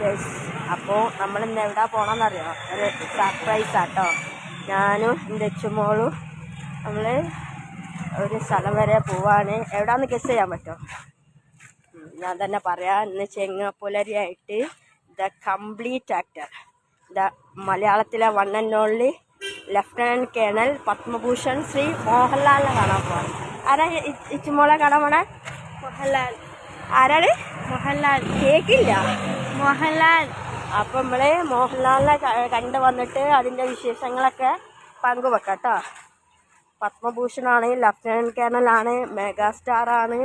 Guys അപ്പോൾ നമ്മൾ ഇന്ന് എവിടെ പോകണമെന്നറിയോ ഒരു സർപ്രൈസ് ആട്ടോ. ഞാനും എന്റെ അച്ഛമോളും നമ്മൾ ഒരു സ്ഥലം വരെ പോവാണ്. എവിടാന്ന് ഗസ് ചെയ്യാൻ പറ്റുമോ ഞാൻ തന്നെ പറയാം. ഇന്ന് ചെങ്ങപ്പുലരിയായിട്ട് ദ കംപ്ലീറ്റ് ആക്ടർ ദ മലയാളത്തിലെ one and only lieutenant colonel Padma Bhushan Shri മോഹൻലാലിനെ കാണാൻ പോവാണ്. ആരാ ഇച്ചുമോളെ കാണാൻ പോണേ? മോഹൻലാൽ. ആരാണ്? മോഹൻലാൽ. കേക്കില്ല. മോഹൻലാൽ. അപ്പം നമ്മൾ മോഹൻലാലിനെ കണ്ട് വന്നിട്ട് അതിന്റെ വിശേഷങ്ങളൊക്കെ പങ്കുവെക്കാം കേട്ടോ പത്മഭൂഷണാണ് ലഫ്റ്റനന്റ് കേണലാണ് മെഗാസ്റ്റാർ ആണ്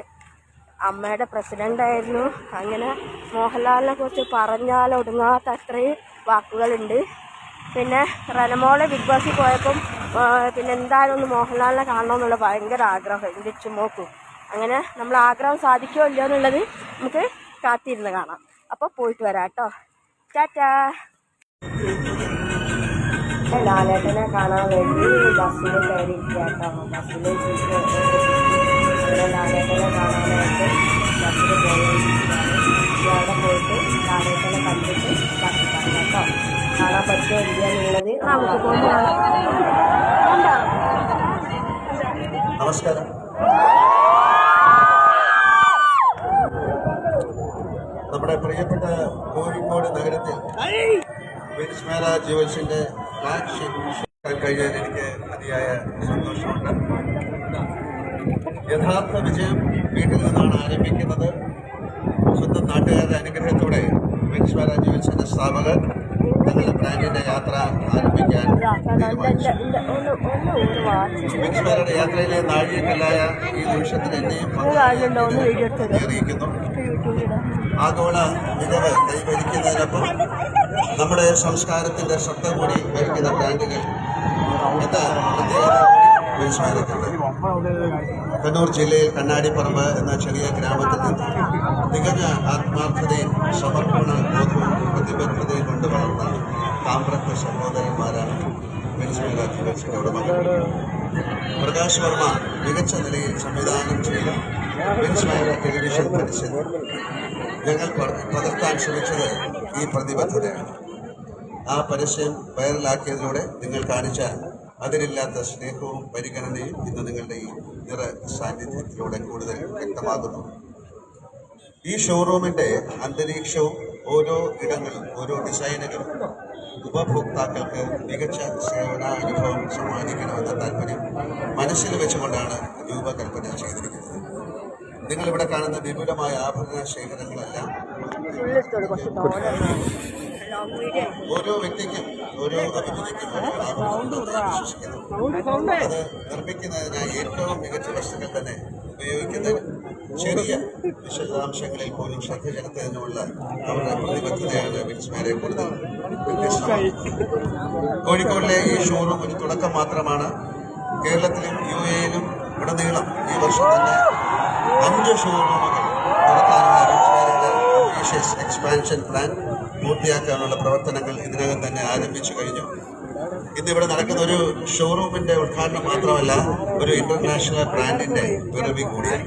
അമ്മയുടെ പ്രസിഡന്റ് ആയിരുന്നു. അങ്ങനെ മോഹൻലാലിനെ കുറിച്ച് പറഞ്ഞാൽ ഒടുങ്ങാത്ത അത്രയും വാക്കുകളുണ്ട്. പിന്നെ റനമോളെ ബിഗ് ബോസിൽ പോയപ്പം പിന്നെ എന്തായാലും ഒന്ന് മോഹൻലാലിനെ കാണണമെന്നുള്ള ഭയങ്കര ആഗ്രഹം. എന്റെ ചുമോക്കും അങ്ങനെ നമ്മൾ ആഗ്രഹം സാധിക്കുമോ ഇല്ലയോ എന്നുള്ളത് നമുക്ക് കാത്തിരുന്ന് കാണാം. അപ്പോൾ പോയിട്ട് വരാം കേട്ടോ. ചാറ്റാ ലാലേട്ടനെ കാണാൻ വേണ്ടി ബസ്സിൽ കയറിയിരിക്കുക കേട്ടോ. ബസ്സിൽ ലാലേട്ടനെ കാണാനായിട്ട് ബസ്സിൽ പോയിരിക്കുകയാണ് അവിടെ പോയിട്ട് ലാലേട്ടനെ കണ്ടിട്ട് ബസ്സിൽ കാണാം കേട്ടോ. കാണാൻ പറ്റുമോ ഇല്ലെന്നുള്ളത് നമുക്ക് പോകുമ്പോൾ നമസ്കാരം. നമ്മുടെ പ്രിയപ്പെട്ട കോഴിക്കോട് നഗരത്തിൽ വിൻസ്മേര ജുവൽസിന്റെ ഫ്ലാഗ്ഷിപ്പ് കഴിഞ്ഞാൽ എനിക്ക് അതിയായ സന്തോഷമുണ്ട്. യഥാർത്ഥ വിജയം വീട്ടിൽ നിന്നാണ് ആരംഭിക്കുന്നത്. സ്വന്തം നാട്ടുകാരുടെ അനുഗ്രഹത്തോടെ വിൻസ്മേര ജുവൽസിന്റെ സ്ഥാപകർ യാത്ര ആരംഭിക്കാൻ വിൻസ്മേരയുടെ യാത്രയിലെ നാഴികക്കല്ലായ ഈ നിമിഷത്തിൽ എന്നെയും അറിയിക്കുന്നു. ആഗോള മികവ് കൈവരിക്കുന്നതിനൊപ്പം നമ്മുടെ സംസ്കാരത്തിന്റെ ശ്രദ്ധ കൂടി വഹിക്കുന്ന ബ്രാൻഡുകൾ എന്ന പ്രത്യേകത? വിസ്മരിക്കുന്നത് കണ്ണൂർ ജില്ലയിൽ കണ്ണാടിപ്പറമ്പ് എന്ന ചെറിയ ഗ്രാമത്തിൽ നിന്ന് തികഞ്ഞ ആത്മാർത്ഥതയും സമർപ്പണ ബോധവും പ്രതിബദ്ധതയും കൊണ്ട് വളർന്ന താമ്രത്വ സഹോദരന്മാരാണ് വെനിസ്വേല ജ്യുവൽസിന്റെ ഉടമകൾ പ്രകാശ് വർമ്മ മികച്ച നിലയിൽ സംവിധാനം ചെയ്ത ടെലിവിഷൻ പരിശീലനം ഞങ്ങൾ പക- പകർത്താൻ ശ്രമിച്ചത് ഈ പ്രതിബദ്ധതയാണ്. ആ പരസ്യം വൈറലാക്കിയതിലൂടെ നിങ്ങൾ കാണിച്ച അതിലില്ലാത്ത സ്നേഹവും പരിഗണനയും ഇന്ന് നിങ്ങളുടെ ഈ നിറ സാന്നിധ്യത്തിലൂടെ കൂടുതൽ വ്യക്തമാകുന്നു. ഈ ഷോറൂമിന്റെ അന്തരീക്ഷവും ഓരോ ഇടങ്ങളും ഓരോ ഡിസൈനുകളും ഉപഭോക്താക്കൾക്ക് മികച്ച സേവനാനുഭവം സമ്മാനിക്കണമെന്ന താല്പര്യം മനസ്സിൽ വെച്ചുകൊണ്ടാണ് രൂപകൽപ്പന ചെയ്തിരിക്കുന്നത്. നിങ്ങളിവിടെ കാണുന്ന വിപുലമായ ആഭരണ ശേഖരങ്ങളെല്ലാം ഓരോ വ്യക്തിക്കും ഓരോ അഭിരുചിക്കും അത് നിർമ്മിക്കുന്നതിനായി ഏറ്റവും മികച്ച വസ്തുക്കൾ തന്നെ ഉപയോഗിക്കുന്നതിന് ചെറിയ വിശദാംശങ്ങളിൽ പോലും ശ്രദ്ധ ചെലുത്തുന്നതിനുള്ള അവരുടെ പ്രതിബദ്ധതയാണ് വിൻസ്മേരെ കൂടുതൽ കോഴിക്കോടിലെ ഈ ഷോറൂം ഒരു തുടക്കം മാത്രമാണ്. കേരളത്തിലും യു എയിലും ഉടനീളം ഈ വർഷം തന്നെ അഞ്ച് ഷോറൂമുകൾ നടത്താനുള്ള ambitious എക്സ്പാൻഷൻ പ്ലാൻ പൂർത്തിയാക്കാനുള്ള പ്രവർത്തനങ്ങൾ ഇതിനകം തന്നെ ആരംഭിച്ചു കഴിഞ്ഞു. ഇന്നിവിടെ നടക്കുന്ന ഒരു ഷോറൂമിന്റെ ഉദ്ഘാടനം മാത്രമല്ല ഒരു ഇന്റർനാഷണൽ ബ്രാൻഡിന്റെ പിറവി കൂടിയാണ്.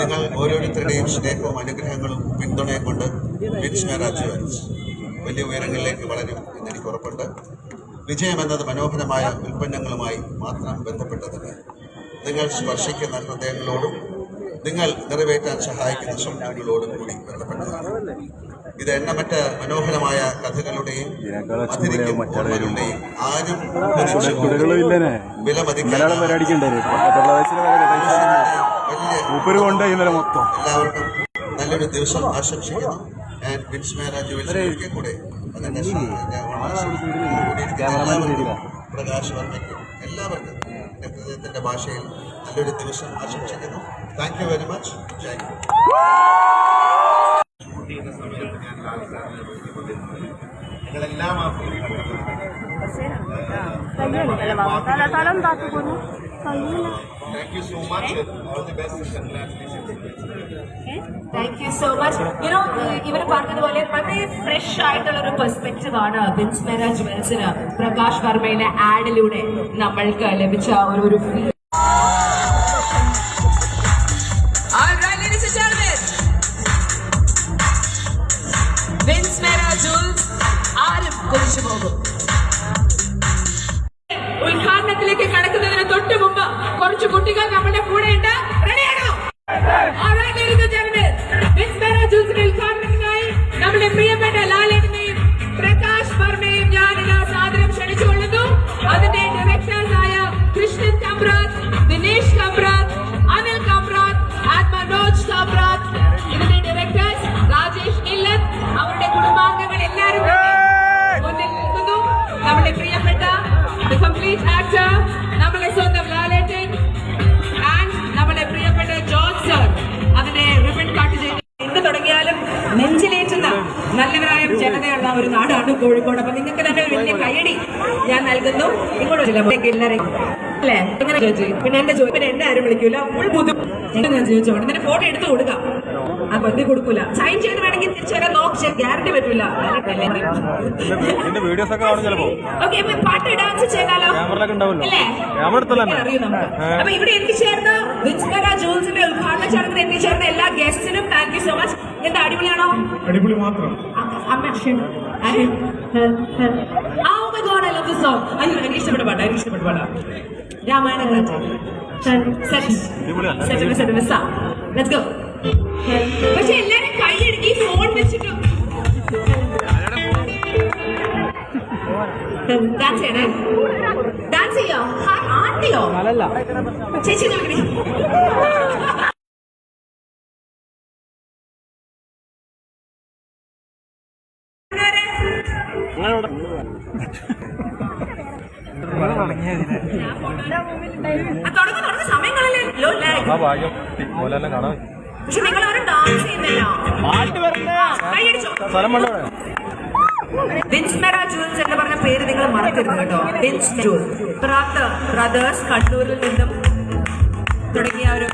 നിങ്ങൾ ഓരോരുത്തരുടെയും സ്നേഹവും അനുഗ്രഹങ്ങളും പിന്തുണയും കൊണ്ട് വിൻസ്മേര ജുവൽസ് വലിയ ഉയരങ്ങളിലേക്ക് വളരും എന്നെനിക്ക് ഉറപ്പുണ്ട് വിജയം എന്നത് മനോഹരമായ ഉൽപ്പന്നങ്ങളുമായി മാത്രം ബന്ധപ്പെട്ടതല്ല നിങ്ങൾ സ്പർശിക്കുന്ന ഹൃദയങ്ങളോടും നിങ്ങൾ നിറവേറ്റാൻ സഹായിക്കുന്ന സ്വപ്നങ്ങളോടും കൂടി ബന്ധപ്പെട്ടതാണ് ഇത് എണ്ണമറ്റ മനോഹരമായ കഥകളുടെയും മധുരിക്കും ഓർമ്മകളുടെയും ആരും കുട്ടികളും മൂപ്പര് കൊണ്ട് ഇന്നലെ മൊത്തം. എല്ലാവർക്കും നല്ലൊരു ദിവസം ആശംസിക്കുന്നു. ഞാൻ കൂടെ പ്രകാശ് വർമ്മയ്ക്കും എല്ലാവർക്കും എന്റെ ഹൃദയത്തിന്റെ ഭാഷയിൽ നല്ലൊരു ദിവസം ആശംസിക്കുന്നു. Thank you very much Jai Hind. നിങ്ങളെല്ലാം ആ thank you so much you know ഇവർ പറഞ്ഞതുപോലെ വളരെ ഫ്രഷ് ആയിട്ടുള്ള ഒരു പെർസ്പെക്റ്റീവ് ആണ് ബിൻസ് മെര ജുവൽസിന് പ്രകാശ് വർമ്മയുടെ ആഡിലൂടെ നമ്മൾക്ക് ലഭിച്ച ഒരു ഒരു ഫീൽ കുറിച്ചു right, ഇങ്ങോട്ട് എല്ലാവരെയും അല്ലേ? എങ്ങനെ ചോദിച്ചു പിന്നെ എന്റെ ചോദിച്ചു പിന്നെ എന്നെ ആരും വിളിക്കൂല. ഫുൾ ബുദ്ധി ഞാൻ ചോദിച്ചോണ്ട് എന്നിട്ട് ഫോട്ടോ എടുത്ത് കൊടുക്കാം. ആ പതി കൊടുക്കൂല. സൈൻ ചെയ്ത് വേണമെങ്കിൽ തിരിച്ചു വരാൻ നോക്കി ഗ്യാരണ്ടി പറ്റൂല. ഓക്കെ അപ്പൊ പാട്ട് ഡാൻസ് ചെയ്താലോ. അല്ലേ? അറിയും നമുക്ക്. അപ്പൊ ഇവിടെ എത്തിച്ചേർന്ന വിൻസ്മര ജൂൾസിന്റെ ഉദ്ഘാടന ചടങ്ങിൽ എത്തിച്ചേർന്ന എല്ലാ ഗസ്റ്റിനും താങ്ക് യു സോ മച്ച് എന്താ അടിപൊളിയാണോ? അടിപൊളി മാത്രം. അമ്മ. Oh love this song. അയ്യോ എനിക്ക് ഇഷ്ടപ്പെട്ട പാട്ടാ? എനിക്ക് ഇഷ്ടപ്പെട്ട പാട്ടാ രാമായണ ലെറ്റ്സ് ഗോ പക്ഷെ എല്ലാരും കൈയടിക്ക് ഫോൺ വെച്ചിട്ട്. ഡാൻസ് ചെയ്യണേ? ഡാൻസ് ചെയ്യോ? ആണ്ടിയോ? ചേച്ചി നോക്കണേ ലോ ലാഗ് ആ ഭാഗ്യം ഓലെല്ലാം കാണാൻ പക്ഷെ നിങ്ങൾ ഒരു ഡാൻസ് ചെയ്യുന്നല്ലോ സ്ഥലം വേണ്ട? വിൻസ്മെറ ജൂൽസ് എന്ന് പറഞ്ഞ പേര് നിങ്ങൾ മറക്കരുത് കേട്ടോ. വിൻസ് ജൂൽ ബ്രദേഴ്സ് കണ്ണൂരിൽ നിന്നും തുടങ്ങിയ ഒരു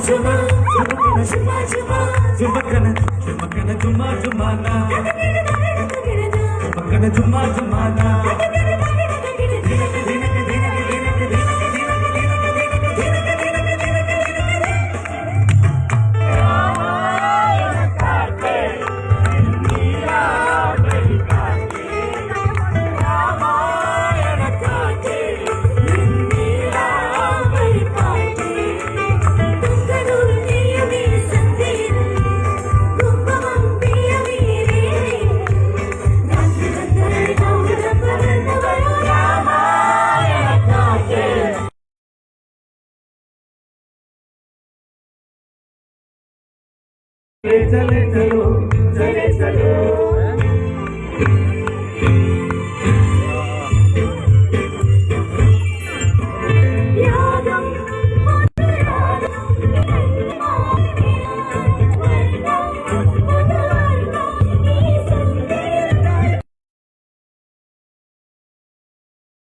சும்மா சும்மா சும்மா சும்மா சும்மக்கன சும்மக்கன சும்மா சும்மா சும்மக்கன சும்மா சும்மா चले चलो चले चलो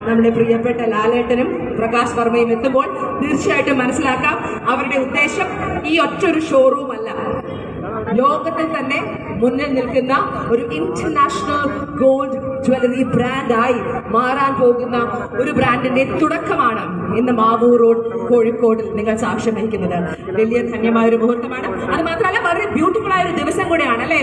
നമ്മുടെ പ്രിയപ്പെട്ട ലാലേട്ടനും പ്രകാശ് വർമ്മയും എത്തുമ്പോൾ തീർച്ചയായിട്ടും മനസ്സിലാക്കാം അവരുടെ ഉദ്ദേശം ഈ ഒറ്റൊരു ഷോറൂം അല്ല ലോകത്തിൽ തന്നെ മുന്നിൽ നിൽക്കുന്ന ഒരു ഇന്റർനാഷണൽ ഗോൾഡ് ജ്വല്ലറി ബ്രാൻഡായി മാറാൻ പോകുന്ന ഒരു ബ്രാൻഡിന്റെ തുടക്കമാണ് ഇന്ന് മാവൂർ റോഡ് കോഴിക്കോടിൽ നിങ്ങൾ സാക്ഷ്യം വഹിക്കുന്നത്. വലിയ ധന്യമായ ഒരു മുഹൂർത്തമാണ്. അത് മാത്രമല്ല വളരെ ബ്യൂട്ടിഫുൾ ആയ ഒരു ദിവസം കൂടെയാണ് അല്ലേ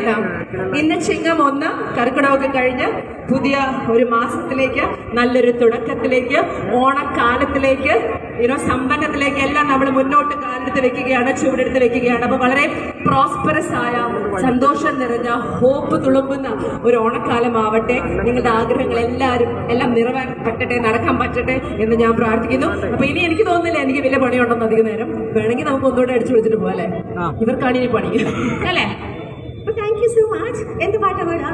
ഇന്ന് ചിങ്ങം ഒന്ന് കർക്കിടമൊക്കെ കഴിഞ്ഞ് പുതിയ ഒരു മാസത്തിലേക്ക് നല്ലൊരു തുടക്കത്തിലേക്ക് ഓണക്കാലത്തിലേക്ക് ഇനോ സമ്പന്നത്തിലേക്ക് എല്ലാം നമ്മൾ മുന്നോട്ട് കാലെടുത്ത് വെക്കുകയാണ് ചുവടെടുത്ത് വെക്കുകയാണ്. അപ്പൊ വളരെ പ്രോസ്പെറസ് ആയ സന്തോഷം നിറഞ്ഞ ഹോപ്പ് തുളുമ്പുന്ന ഒരു ഓണക്കാലമാവട്ടെ. നിങ്ങളുടെ ആഗ്രഹങ്ങൾ എല്ലാവരും എല്ലാം നിറവാൻ പറ്റട്ടെ നടക്കാൻ പറ്റട്ടെ എന്ന് ഞാൻ പ്രാർത്ഥിക്കുന്നു. അപ്പൊ ഇനി എനിക്ക് തോന്നുന്നില്ല എനിക്ക് വലിയ പണിയുണ്ടെന്ന് അധികം നേരം. വേണമെങ്കിൽ നമുക്ക് ഒന്നുകൂടെ അടിച്ചു വിളിച്ചിട്ട് പോകാം അല്ലേ? ഇവർക്കാണ് ഇനി പണി. അല്ലേ? താങ്ക് യു സോ മച്ച് എന്ത് പാട്ടാ പാടാ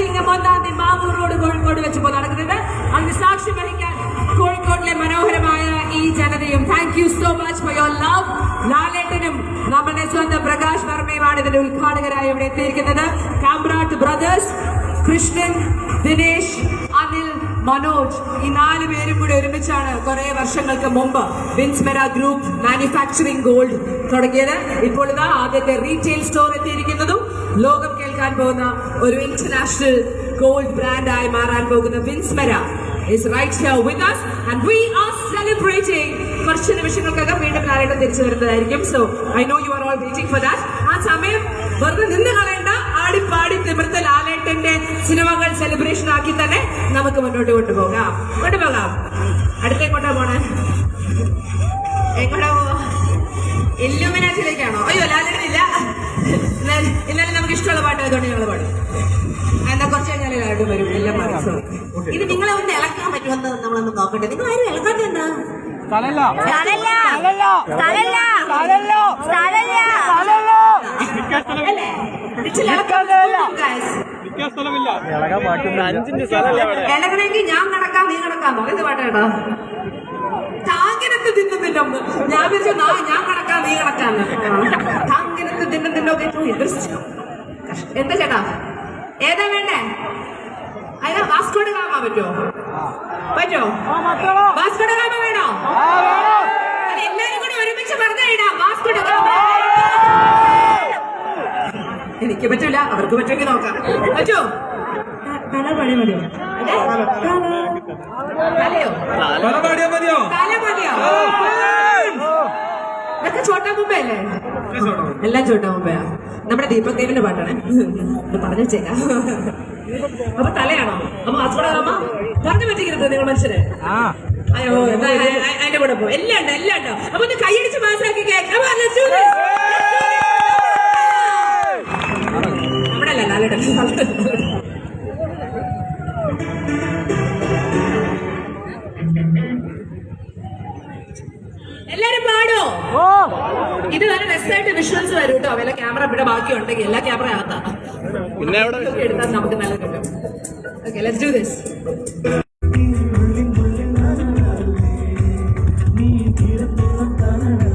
മാർച്ച് ഇന്ന് ഒന്നാം തീയതി മാവൂർ റോഡ് കോഴിക്കോട് വെച്ചപ്പോൾ നടക്കുന്നത് അതിന് സാക്ഷ്യം വഹിക്കാൻ കോഴിക്കോടിലെ മനോഹരമായ ഈ ജനതയും. Thank you so much for your love ലാലേട്ടനും നമ്മുടെ സ്വന്തം പ്രകാശ് വർമ്മയുമാണ് ഇതിന്റെ ഉദ്ഘാടകരായി ഇവിടെ എത്തിയിരിക്കുന്നത്. കാമ്രാട്ട് ബ്രദേഴ്സ് കൃഷ്ണൻ ദിനേശ് അനിൽ മനോജ് ഈ നാല് പേരും കൂടി ഒരുമിച്ചാണ് കുറെ വർഷങ്ങൾക്ക് മുമ്പ് വിൻസ്മെര ഗ്രൂപ്പ് മാനുഫാക്ചറിംഗ് ഗോൾഡ് തുടങ്ങിയത്. ഇപ്പോൾ ഇതാ ആദ്യത്തെ റീറ്റെയിൽ സ്റ്റോർ എത്തിയിരിക്കുന്നതും ലോകം കേൾക്കാൻ പോകുന്ന ഒരു ഇന്റർനാഷണൽ ഗോൾഡ് ബ്രാൻഡായി മാറാൻ പോകുന്ന Vinsmera is right here with us and we are celebrating. കുറച്ച് നിമിഷങ്ങൾക്കകം വീണ്ടും ലാലേട്ടൻ തിരിച്ചു വരുന്നതായിരിക്കും. So I know you are all waiting for that ആ സമയം വെറുതെ നിന്ന് കളയണ്ട. ആടിപ്പാടി തിമിർത്ത ലാലേട്ടന്റെ സിനിമകൾ സെലിബ്രേഷൻ ആക്കി തന്നെ നമുക്ക് മുന്നോട്ട് കൊണ്ടുപോകാം. കൊണ്ടുപോകാം. അടുത്ത എങ്ങോട്ടാ പോണേ? എങ്ങോട്ടാ പോവാ? ഇല്ലുമിനാറ്റിലേക്കാണോ? അയ്യോ ലാലേട്ടൻ ഇല്ല. നമുക്ക് ഇഷ്ടമുള്ള പാട്ട് ആയതുകൊണ്ട് ഞങ്ങൾ പാടും. എന്നാ കുറച്ച് കഴിഞ്ഞാൽ ആരും വരും. എല്ലാം So, ഇത് നിങ്ങളെ ഒന്ന് ഇളക്കാൻ പറ്റുമെന്ന് നമ്മളൊന്ന് നോക്കട്ടെ. നിങ്ങൾ ആരും ഇളക്കാത്ത എന്താ? ഇളകണമെങ്കിൽ ഞാൻ നടക്കാം നീ നടക്കാം എന്ത് പാട്ടേട്ടാ താങ്ങിനത്ത് തിന്നുന്നില്ല തിന്നും ഞാൻ വിളിച്ചു ഞാൻ നടക്കാം നീ കണക്കാന്ന് താങ്ങിനത്ത് തിന്നുന്നില്ലൊക്കെ എന്താ ചേട്ടാ? ഏതാ വേണ്ടേ? അതിനാ വാസ്കോട് ഗാമ പറ്റുമോ പറ്റുമോ വാസ്കോട് ഗാമ വേണോ? അത് എല്ലാരും കൂടി ഒരുമിച്ച് പറഞ്ഞിടാം വാസ്കോട് ഗാമ എനിക്ക് പറ്റൂല. അവർക്ക് പറ്റുമെങ്കിൽ നോക്കാം. പറ്റോ? തല പണി മതിയോ? തലയോ തല മതിയോ? ഇതൊക്കെ ചോട്ടാ മുമ്പേ അല്ലേ എല്ലാം ചോട്ടാ മുമ്പയാ നമ്മുടെ ദീപക് ദേവിന്റെ പാട്ടാണ്. പറഞ്ഞു വെച്ചേക്കാം അപ്പൊ തലയാണോ? അപ്പൊ വാസ്കോടഗാമ പറഞ്ഞു പറ്റിക്കരുത് നിങ്ങൾ മനുഷ്യരെ. അയ്യോ അതിന്റെ കൂടെ പോ. എല്ലാം ഉണ്ടോ എല്ലാം ഉണ്ടോ. അപ്പൊ ഒന്ന് കൈയടിച്ച് മാസാക്കി കേൾക്കാം നമ്മുടെ അല്ല ലാലേട്ടൻ. ഇത് നല്ല രസമായിട്ട് വിഷ്വൽസ് വരും കേട്ടോ വല്ല ക്യാമറ ഇവിടെ ബാക്കി ഉണ്ടെങ്കിൽ എല്ലാ ക്യാമറ അകത്താ പിന്നെ എടുത്താൽ നമുക്ക് നല്ല കിട്ടും okay let's do this One,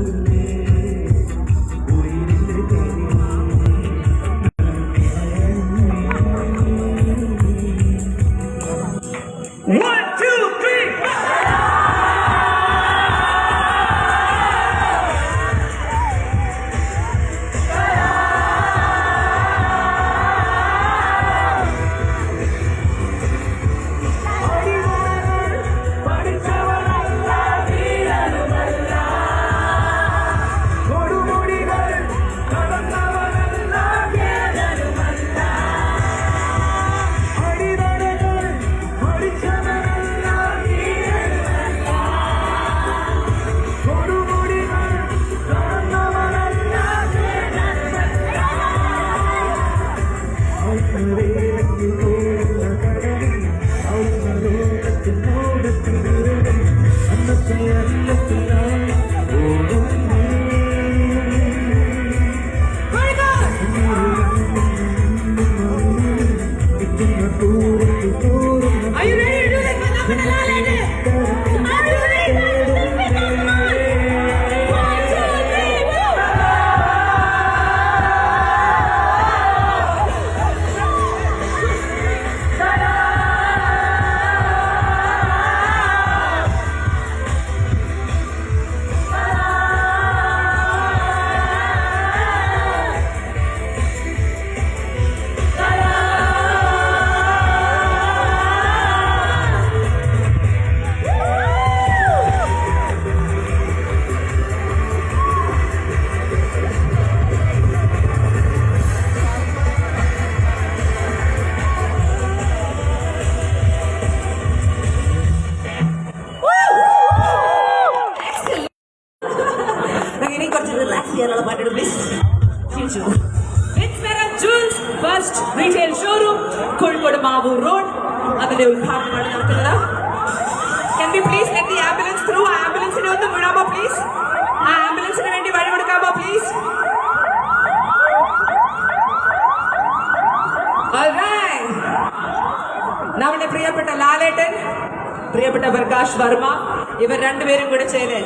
ഇവർ രണ്ടുപേരും കൂടെ ചേര്.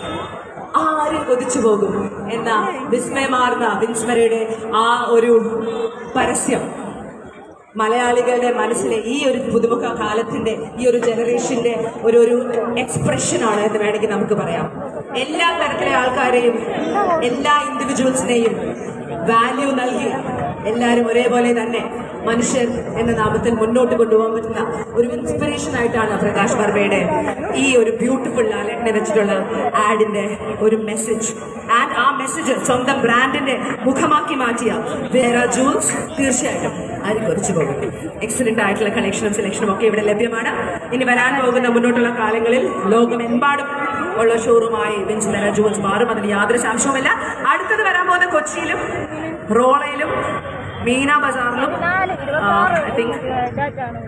ആരും കൊതിച്ചു പോകും എന്ന വിസ്മയമാർന്ന വിൻസ്മരയുടെ ആ ഒരു പരസ്യം. മലയാളികളുടെ മനസ്സിലെ ഈ ഒരു പുതുമുഖ കാലത്തിന്റെ ഈ ഒരു ജനറേഷന്റെ ഒരു ഒരു എക്സ്പ്രഷനാണ് എന്ന് വേണമെങ്കിൽ നമുക്ക് പറയാം. എല്ലാ തരത്തിലെ ആൾക്കാരെയും എല്ലാ ഇൻഡിവിജ്വൽസിനെയും വാല്യൂ നൽകി എല്ലാവരും ഒരേപോലെ തന്നെ മനുഷ്യർ എന്ന നാമത്തിൽ മുന്നോട്ട് കൊണ്ടുപോകാൻ പറ്റുന്ന ഒരു ഇൻസ്പിറേഷൻ ആയിട്ടാണ് പ്രകാശ് വർമ്മയുടെ ഈ ഒരു ബ്യൂട്ടിഫുൾ ലാലറ്റിനെ വെച്ചിട്ടുള്ള ആഡിന്റെ ഒരു മെസ്സേജ് ആൻഡ് ആ മെസ്സേജ് സ്വന്തം ബ്രാൻഡിന്റെ മുഖമാക്കി മാറ്റിയ വേറ ജൂൾസ് തീർച്ചയായിട്ടും ആരും കുറച്ചു പോകും എക്സലന്റ് ആയിട്ടുള്ള കളക്ഷനും സെലക്ഷനും ഒക്കെ ഇവിടെ ലഭ്യമാണ്. ഇനി വരാൻ പോകുന്ന മുന്നോട്ടുള്ള കാലങ്ങളിൽ ലോകമെമ്പാടും ഉള്ള ഷോറൂമായി മെറ ജൂൾസ് മാറും. അതിന് യാതൊരു സംശയവുമില്ല അടുത്തത് വരാൻ പോകുന്ന കൊച്ചിയിലും റോളയിലും മീന ബസാറിലും ഐ തിങ്ക്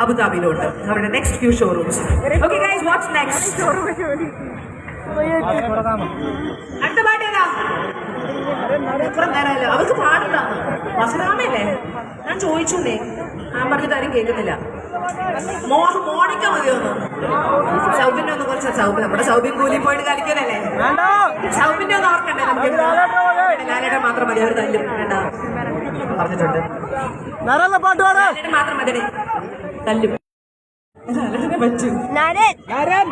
അബുദാബിയിലും ഉണ്ട് അവരുടെ next few showrooms okay guys what's next അടുത്ത പാട്ട് ഏതാ? എത്ര നേരമല്ലോ അവർക്ക് പാടില്ല വസരാമയല്ലേ ഞാൻ ചോദിച്ചുണ്ടേ ഞാൻ പറഞ്ഞിട്ട് ആരും കേൾക്കുന്നില്ല. മോണിക്ക മതിയൊന്നു. സൗബിന്റെ ഒന്ന് കുറച്ച് സൗബ് നമ്മുടെ സൗബിൻ കൂലി പോയിട്ട് കളിക്കാനല്ലേ? സൗബിന്റെ ഒന്ന് ഓർക്കണ്ടേ? നമുക്ക് ലാലേട്ടൻ മാത്രം മതി അവർ തല്ലും. വേണ്ട പറഞ്ഞിട്ടുണ്ട്. ലാലേട്ടൻ മാത്രം മതി. തല്ലും. ലാലേട്ടനെ പറ്റൂ. നരൻ. നരൻ.